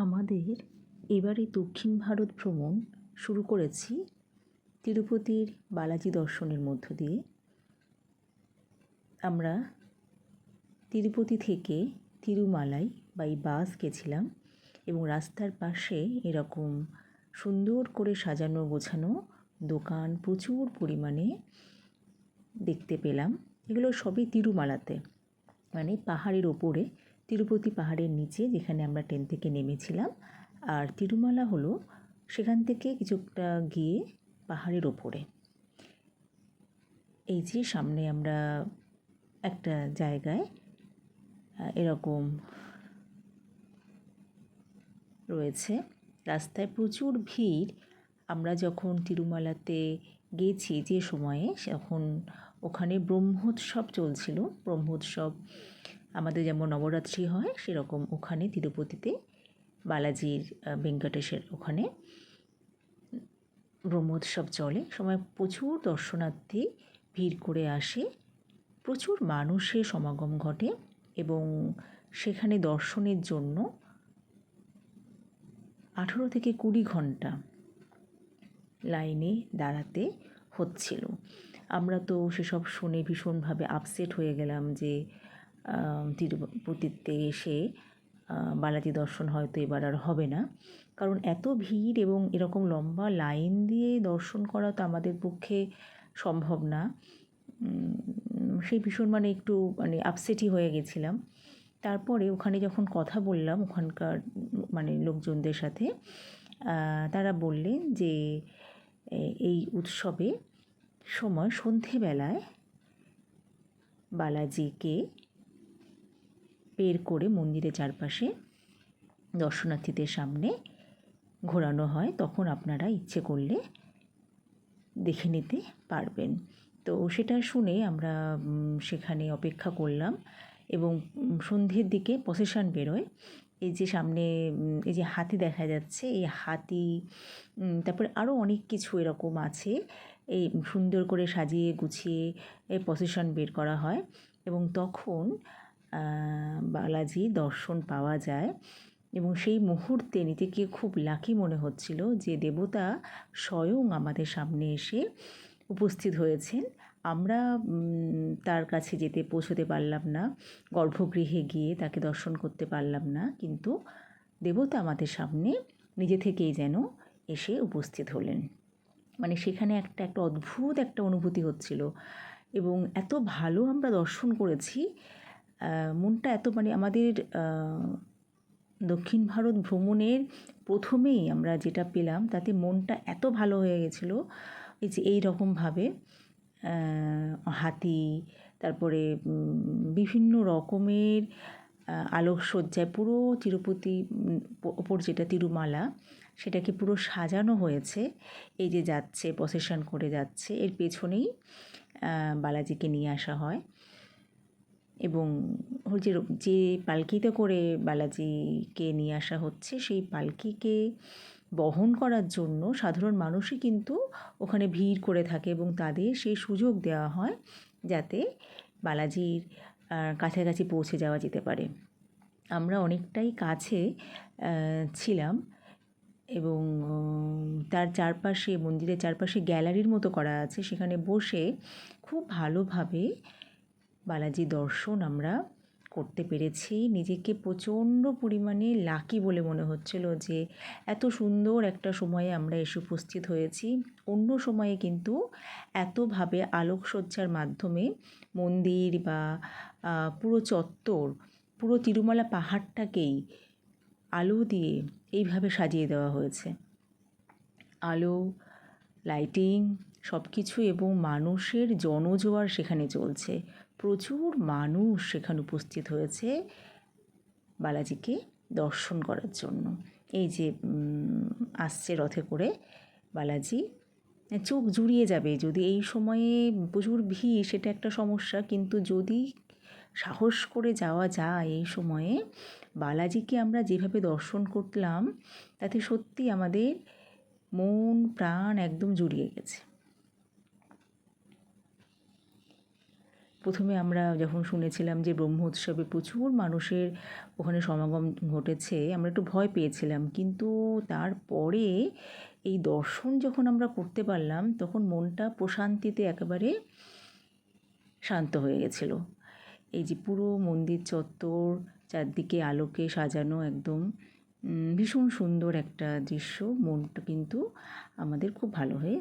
আমাদের এবারে দক্ষিণ ভারত ভ্রমণ শুরু করেছি তিরুপতির বালাজি দর্শনের মধ্য দিয়ে। আমরা তিরুপতি থেকে তিরুমালাই বাই বাস গেছিলাম এবং রাস্তার পাশে এরকম সুন্দর করে সাজানো গোছানো দোকান প্রচুর পরিমাণে দেখতে পেলাম। এগুলো সবই তিরুমালাতে। মানে পাহাড়ের ওপরে তিরুপতি পাহাড়ের নিচে যেখানে আমরা ট্রেন থেকে নেমেছিলাম, আর তিরুমালা হলো সেখান থেকে কিছুটা গিয়ে পাহাড়ের ওপরে। এই যে সামনে আমরা একটা জায়গায় এরকম রয়েছে। রাস্তায় প্রচুর ভিড়। আমরা যখন তিরুমালাতে গেছি যে সময়ে, তখন ওখানে ব্রহ্মোৎসব চলছিল। ব্রহ্মোৎসব আমাদের যেমন নবরাত্রি হয় সেরকম ওখানে তিরুপতিতে বালাজির আহ, ভেঙ্কটেশের ওখানে ব্রহ্মোৎসব চলে। সময় প্রচুর দর্শনার্থী ভিড় করে আসে। প্রচুর মানুষের সমাগম ঘটে এবং সেখানে দর্শনের জন্য আঠেরো থেকে কুড়ি ঘণ্টা লাইনে দাঁড়াতে হচ্ছিল। আমরা তো সেসব শুনে ভীষণভাবে আপসেট হয়ে গেলাম যে তিরুপতিতে এসে বালাজি দর্শন হয়তো এবার আর হবে না। কারণ এত ভিড় এবং এরকম লম্বা লাইন দিয়ে দর্শন করা তো আমাদের পক্ষে সম্ভব না। সেই ভীষণ মানে একটু মানে আপসেটই হয়ে গেছিলাম। তারপরে ওখানে যখন কথা বললাম ওখানকার মানে লোকজনদের সাথে তারা বললেন যে এই উৎসবে সময় সন্ধেবেলায় বালাজিকে বের করে মন্দিরের চারপাশে দর্শনার্থীদের সামনে ঘোরানো হয়। তখন আপনারা ইচ্ছে করলে দেখে নিতে পারবেন। তো সেটা শুনে আমরা সেখানে অপেক্ষা করলাম এবং সন্ধ্যের দিকে প্রসেশন বেরোয়। এই যে সামনে এই যে হাতি দেখা যাচ্ছে, এই হাতি তারপরে আরও অনেক কিছু এরকম আছে। এই সুন্দর করে সাজিয়ে গুছিয়ে এই প্রসেশন বের করা হয় এবং তখন বালাজি দর্শন পাওয়া যায় এবং সেই মুহূর্তে নিজেকে খুব লাকি মনে হচ্ছিল যে দেবতা স্বয়ং আমাদের সামনে এসে উপস্থিত হয়েছেন। আমরা তার কাছে যেতে পৌঁছতে পারলাম না, গর্ভগৃহে গিয়ে তাকে দর্শন করতে পারলাম না, কিন্তু দেবতা আমাদের সামনে নিজে থেকেই যেন এসে উপস্থিত হলেন। মানে সেখানে একটা একটা অদ্ভুত একটা অনুভূতি হচ্ছিল এবং এত ভালো আমরা দর্শন করেছি মনটা এত মানে আমাদের দক্ষিণ ভারত ভ্রমণের প্রথমেই আমরা যেটা পেলাম, তাতে মনটা এত ভালো হয়ে গেছিল এই যে এই রকমভাবে হাতি, তারপরে বিভিন্ন রকমের আলোকসজ্জায় পুরো তিরুপতি ওপর যেটা তিরুমালা, সেটাকে পুরো সাজানো হয়েছে। এই যে যাচ্ছে প্রসেশন করে যাচ্ছে, এর পেছনেই বালাজিকে নিয়ে আসা হয়। এবং যে যে পালকিতে করে বালাজিকে নিয়ে আসা হচ্ছে, সেই পালকিকে বহন করার জন্য সাধারণ মানুষই কিন্তু ওখানে ভিড় করে থাকে এবং তাদের সেই সুযোগ দেওয়া হয় যাতে বালাজির কাছাকাছি পৌঁছে যাওয়া যেতে পারে। আমরা অনেকটাই কাছে ছিলাম এবং তার চারপাশে, মন্দিরের চারপাশে গ্যালারির মতো করা আছে। সেখানে বসে খুব ভালোভাবে বালাজি দর্শন আমরা করতে পেরেছি। নিজেকে প্রচণ্ড পরিমাণে লাকি বলে মনে হচ্ছিল যে, এত সুন্দর একটা সময়ে আমরা এসে উপস্থিত হয়েছি। অন্য সময়ে কিন্তু এতভাবে আলোকসজ্জার মাধ্যমে মন্দির বা পুরো চত্বর, পুরো তিরুমালা পাহাড়টাকেই আলো দিয়ে এইভাবে সাজিয়ে দেওয়া হয়েছে। আলো লাইটিং সব কিছু এবং মানুষের জনজোয়ার সেখানে চলছে। প্রচুর মানুষ সেখানে উপস্থিত হয়েছে বালাজিকে দর্শন করার জন্য। এই যে আসছে রথে করে বালাজি, চোখ জুড়িয়ে যাবে। যদি এই সময়ে প্রচুর ভিড়, সেটা একটা সমস্যা। কিন্তু যদি সাহস করে যাওয়া যায় এই সময়ে, বালাজিকে আমরা যেভাবে দর্শন করলাম, তাতে সত্যি আমাদের মন, প্রাণ একদম জুড়িয়ে গেছে। প্রথমে আমরা যখন শুনেছিলাম যে ব্রহ্ম উৎসবে প্রচুর মানুষের ওখানে সমাগম ঘটেছে, আমরা একটু ভয় পেয়েছিলাম। কিন্তু তারপরে এই দর্শন যখন আমরা করতে পারলাম, তখন মনটা প্রশান্তিতে একেবারে শান্ত হয়ে গেছিল। এই যে পুরো মন্দির চত্বর চারদিকে আলোকে সাজানো একদম ভীষণ সুন্দর একটা দৃশ্য। মনটা কিন্তু আমাদের খুব ভালো হয়ে